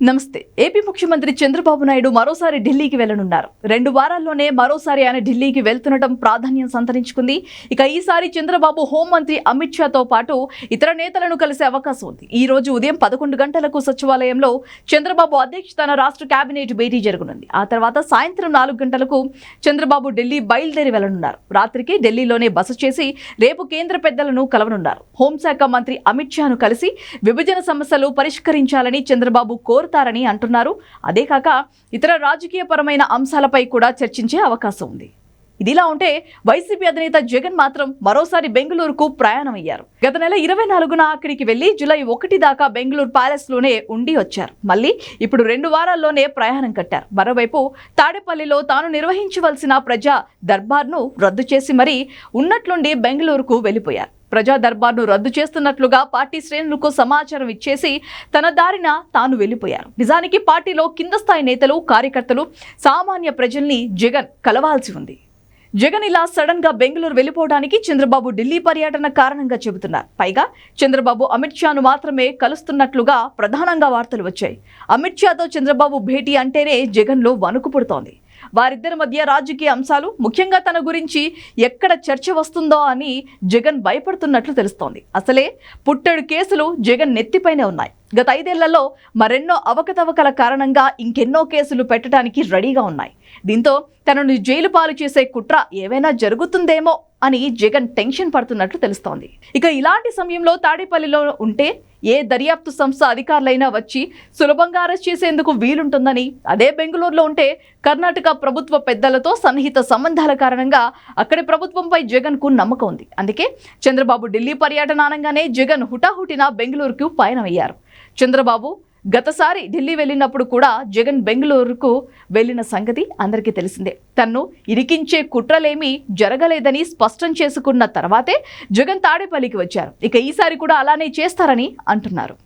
నమస్తే. ఏపీ ముఖ్యమంత్రి చంద్రబాబు నాయుడు మరోసారి ఢిల్లీకి వెళ్ళనున్నారు రెండు వారాల్లోనే మరోసారి ఆయన ఢిల్లీకి వెళ్తుండటం ప్రాధాన్యం సంతరించుకుంది. ఇక ఈసారి చంద్రబాబు హోంమంత్రి అమిత్ షాతో పాటు ఇతర నేతలను కలిసే అవకాశం ఉంది. ఈ రోజు ఉదయం పదకొండు గంటలకు సచివాలయంలో చంద్రబాబు అధ్యక్షతన రాష్ట్ర కేబినెట్ భేటీ జరగనుంది. ఆ తర్వాత సాయంత్రం నాలుగు గంటలకు చంద్రబాబు ఢిల్లీ బయలుదేరి వెళ్ళనున్నారు రాత్రికి ఢిల్లీలోనే బస చేసి రేపు కేంద్ర పెద్దలను కలవనున్నారు. హోంశాఖ మంత్రి అమిత్ షాను కలిసి విభజన సమస్యలు పరిష్కరించాలని చంద్రబాబు కోరుతారని అంటున్నారు. అదే కాక ఇతర రాజకీయపరమైన అంశాలపై కూడా చర్చించే అవకాశం ఉంది. ఇదిలా ఉంటే వైసీపీ అధినేత జగన్ మాత్రం మరోసారి బెంగళూరుకు ప్రయాణమయ్యారు. గత నెల ఇరవై నాలుగున అక్కడికి వెళ్ళి జూలై ఒకటి దాకా బెంగళూరు ప్యాలెస్లోనే ఉండి వచ్చారు. మళ్ళీ ఇప్పుడు రెండు వారాల్లోనే ప్రయాణం కట్టారు. మరోవైపు తాడేపల్లిలో తాను నిర్వహించవలసిన ప్రజా దర్బార్ను రద్దు చేసి మరీ ఉన్నట్లుండి బెంగళూరుకు వెళ్ళిపోయారు. ప్రజా దర్బార్ను రద్దు చేస్తున్నట్లుగా పార్టీ శ్రేణులకు సమాచారం ఇచ్చేసి తన దారిన తాను వెళ్ళిపోయారు నిజానికి పార్టీలో కింద స్థాయి నేతలు కార్యకర్తలు సామాన్య ప్రజల్ని జగన్ కలవాల్సి ఉంది. జగన్ ఇలా సడన్గా బెంగళూరు వెళ్ళిపోవడానికి చంద్రబాబు ఢిల్లీ పర్యటన కారణంగా చెబుతున్నారు. పైగా చంద్రబాబు అమిత్ షాను మాత్రమే కలుస్తున్నట్లుగా ప్రధానంగా వార్తలు వచ్చాయి. అమిత్ షాతో చంద్రబాబు భేటీ అంటేనే జగన్లో వణుకు పుడుతోంది. వారిద్దరి మధ్య రాజకీయ అంశాలు ముఖ్యంగా తన గురించి ఎక్కడ చర్చ వస్తుందో అని జగన్ భయపడుతున్నట్లు తెలుస్తోంది. అసలే పుట్టెడు కేసులు జగన్ నెత్తిపైనే ఉన్నాయి. గత ఐదేళ్ళలో మరెన్నో అవకతవకల కారణంగా ఇంకెన్నో కేసులు పెట్టడానికి రెడీగా ఉన్నాయి. దీంతో తనను జైలు పాలు చేసే కుట్ర ఏవైనా జరుగుతుందేమో అని జగన్ టెన్షన్ పడుతున్నట్లు తెలుస్తోంది. ఇక ఇలాంటి సమయంలో తాడేపల్లిలో ఉంటే ఏ దర్యాప్తు సంస్థ అధికారులైనా వచ్చి సులభంగా అరెస్ట్ చేసేందుకు వీలుంటుందని అదే బెంగళూరులో ఉంటే కర్ణాటక ప్రభుత్వ పెద్దలతో సన్నిహిత సంబంధాల కారణంగా అక్కడి ప్రభుత్వంపై జగన్కు నమ్మకం ఉంది. అందుకే చంద్రబాబు ఢిల్లీ పర్యటన అనగానే జగన్ హుటాహుటిన బెంగళూరుకు పయనమయ్యారు. చంద్రబాబు గతసారి ఢిల్లీ వెళ్ళినప్పుడు కూడా జగన్ బెంగళూరుకు వెళ్ళిన సంగతి అందరికీ తెలిసిందే. తన్ను ఇరికించే కుట్రలేమీ జరగలేదని స్పష్టం చేసుకున్న తర్వాతే జగన్ తాడేపల్లికి వచ్చారు. ఇక ఈసారి కూడా అలానే చేస్తారని అంటున్నారు.